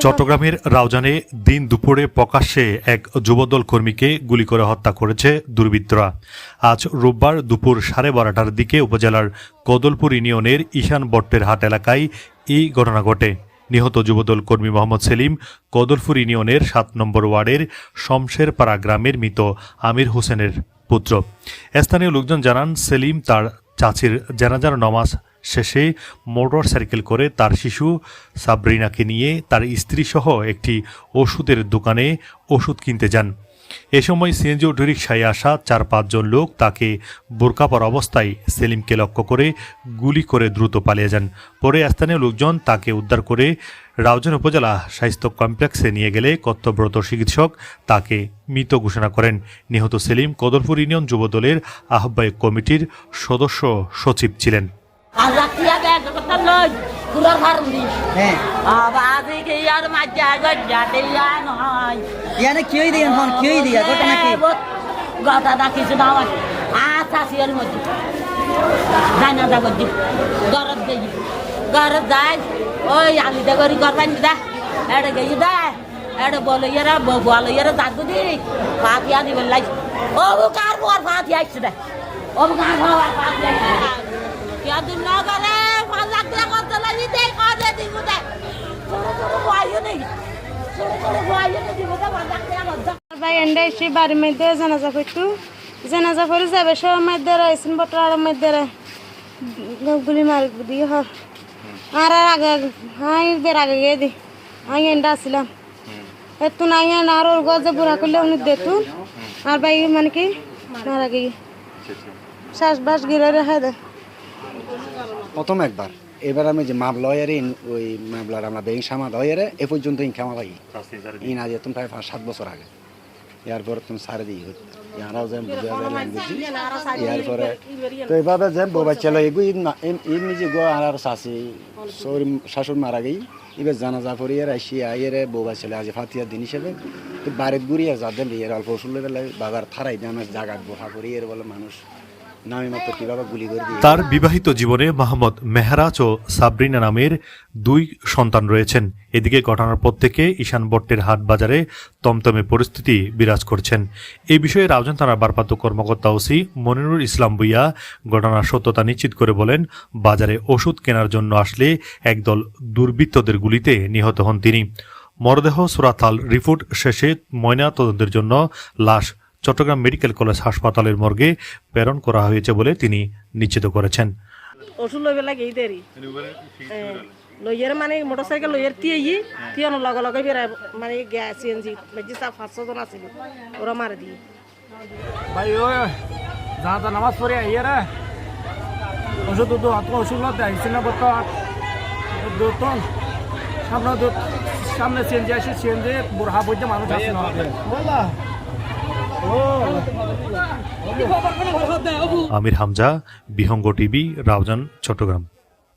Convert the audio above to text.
চট্টগ্রামের রাউজানে দিন দুপুরে প্রকাশ্যে এক যুবদল কর্মীকে গুলি করে হত্যা করেছে দুর্বৃত্তরা। আজ রোববার দুপুর সাড়ে বারোটার দিকে উপজেলার কদলপুর ইউনিয়নের ঈশান বট্টের হাট এলাকায় এই ঘটনা ঘটে। নিহত যুবদল কর্মী মোহাম্মদ সেলিম কদলপুর ইউনিয়নের সাত নম্বর ওয়ার্ডের শমশেরপাড়া গ্রামের মৃত আমির হোসেনের পুত্র। স্থানীয় লোকজন জানান, সেলিম তার চাচির জানাজার নমাজ শেষে মোটর সাইকেল করে তার শিশু সাবরিনাকে নিয়ে তার স্ত্রী সহ একটি ওষুধের দোকানে ওষুধ কিনতে যান। এ সময় সিএনজি অটোরিকশায় আসা চার পাঁচজন লোক তাকে বোরকা পরা অবস্থায় সেলিমকে লক্ষ্য করে গুলি করে দ্রুত পালিয়ে যান। পরে স্থানীয় লোকজন তাকে উদ্ধার করে রাউজান উপজেলা স্বাস্থ্য কমপ্লেক্সে নিয়ে গেলে কর্তব্যরত চিকিৎসক তাকে মৃত ঘোষণা করেন। নিহত সেলিম কদরপুর ইউনিয়ন যুবদলের আহ্বায়ক কমিটির সদস্য সচিব ছিলেন। কুলার ফার্ম দিস হ্যাঁ। আবার কি আর মাঝে গজ্জাতে নয়। ইয়ানে কিয় দিয়ে হন কিয় দিয়া ঘটনা কি গতা দা কিছু হয় আচ্ছা সিয়ার মধ্যে। জানা যা করছি গরত দেই গরত যায় ওই আলি দে করি করবান দা। এড়ে গেই দা। এড়ে বলে ইয়ারা বলে ইয়ারা জাদু দি। পাতিয়া দিবে লাই। ও কার পর পাতিয়া আইছে দা। ও কার পর পাতিয়া Ya এসে বাড়ির মধ্যে জানাজা করতু। জানাজা করে যাবে সবার মধ্যে আইসিন বটার মধ্যে গুলি মারি দিয়ে হর আর আগে হাই বের আগে গিয়ে দি। আমি এন্ডা আসছিলাম এত নাই আর ওর গজে বুড়া করলে উনি দেখুন আর ভাই মানে কি? মারা গিয়ে। শ্বাস বাস গিরে রেখে দে। প্রথম একবার? এবার আমি যে মামলা হয়ে ওই মামলার আমরা ব্যাংক সামাদ হয়ে এ পর্যন্ত ইনকাম পাই ইন আজ তুমি প্রায় পাঁচ সাত বছর আগে। এরপরে তুমি সারে দিই ইয়ারাও যেন বুঝা যায় ল্যাঙ্গুয়েজ এরপরে তো এভাবে যে বউ বাচ্চা এগু ইন নিজে গো আর আর শাশি সৌর শাশুর মারা গেই। এবার জানাজা আর আসি আইয়ের বউ বাচ্চা আজ ফাতিয়ার দিন হিসেবে। তো বাড়ির আর যাদের এর অল্প ওষুধ বাজার থারাই দিয়ে আমার জাগাত করি এর বলে মানুষ তার বিবাহিত জীবনে মোহাম্মদ মেহরাজ ও সাবরিনা নামের দুই সন্তান রয়েছেন। এদিকে ঘটনার পর থেকে ঈশান বট্টের হাট বাজারে তমতমে পরিস্থিতি বিরাজ করছেন। এই বিষয়ে রাউজান থানার ভারপ্রাপ্ত কর্মকর্তা ওসি মনিরুল ইসলাম বুইয়া ঘটনার সত্যতা নিশ্চিত করে বলেন, বাজারে ওষুধ কেনার জন্য আসলে একদল দুর্বৃত্তদের গুলিতে নিহত হন তিনি। মরদেহ সুরাতাল রিপোর্ট শেষে ময়না তদন্তের জন্য লাশ চট্টগ্রাম মেডিকেল কলেজ হাসপাতালের মর্গে প্রেরণ করা হয়েছে বলে তিনি নিশ্চিত করেছেন। ওষুধ লইবে লাগে দেরি। লইয়ের মানে মোটর সাইকেল লইয়ের তিয়াই তিয়ানোর লগে লগে বেড়ায় মানে গ্যাস সিএনজি বেজি চা পাঁচশো জন আছিল ওরা মারে দিয়ে। ভাই ও নামাজ পড়ে আইয়ে রে। ওষুধ তো অত ওষুধ লতে আইসি না বত দুতন সামনে দু সামনে সিএনজি আসে সিএনজি বুড়হা বইতে মানুষ আসে না। আমির হামজা বিহঙ্গ টিভি রাউজান চট্টগ্রাম।